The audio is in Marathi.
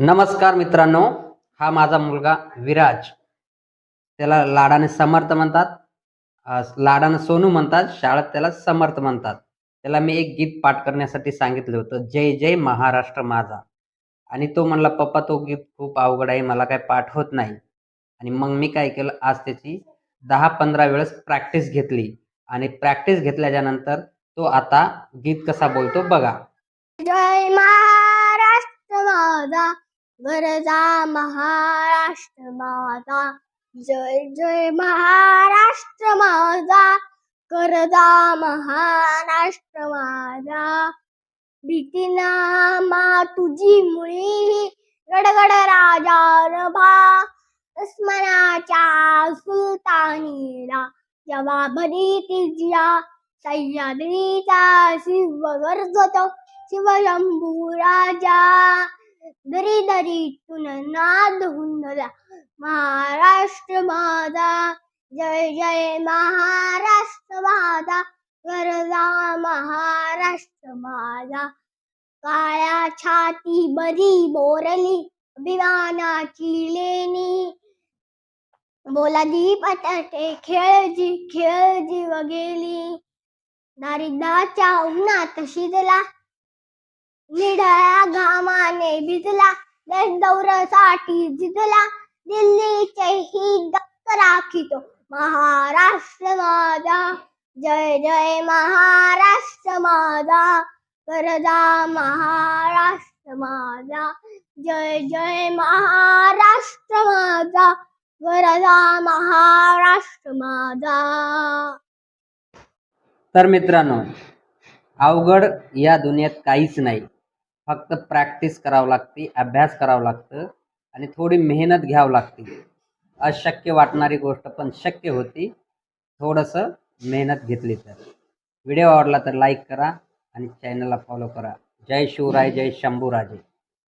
नमस्कार मित्रांनो हा माझा मुलगा विराज. त्याला लाडाने समर्थ म्हणतात. लाडाने सोनू म्हणतात शाळेत त्याला समर्थ म्हणतात. त्याला मी एक गीत पाठ करण्यासाठी सांगितलं होतं जय जय महाराष्ट्र माझा. आणि तो म्हणला पप्पा तो गीत खूप अवघड आहे मला काय पाठ होत नाही. आणि मग मी काय केलं आज त्याची दहा पंधरा वेळेस प्रॅक्टिस घेतली. आणि प्रॅक्टिस घेतल्याच्या नंतर तो आता गीत कसा बोलतो बघा. जय महाराष्ट्र माझा. गरजा महाराष्ट्र माझा जय जय महाराष्ट्र माझा गरजा महाराष्ट्र माझा भीतीना मा तुझी मुळी. गडगड राजा रभा. उस्मानाच्या सुलतानीला जवाबरी तिजिया सह्याद्रीचा शिव गरजतो. शिवशंभू राजा. दरी दरीतून नाद हुंदला महाराष्ट्र माझा जय जय महाराष्ट्र माझा गरजा महाराष्ट्र माझा काळ्या छाती बरी बोरली अभिमानाची लेणी। बोला दीपते खेळजी खेळजी वगेली। दारिद्राच्या उन्हात शिजला निढळ्या घामाने भिजला दौऱ्यासाठी जिजला दिल्लीचे ही दक्क राखितो. महाराष्ट्र माझा जय जय महाराष्ट्र माझा गरजा महाराष्ट्र माझा जय जय महाराष्ट्र माझा वरदा महाराष्ट्र माझा. तर मित्रांनो अवघड या दुनियेत काहीच नाही. फक्त प्रॅक्टिस करावं लागते अभ्यास करावं लागतं आणि थोडी मेहनत घ्यावं लागते. अशक्य वाटणारी गोष्ट पण शक्य होती. थोडंसं मेहनत घेतली तर. व्हिडिओ आवडला तर लाईक करा आणि चॅनलला फॉलो करा. जय शिवराय जय शंभूराजे.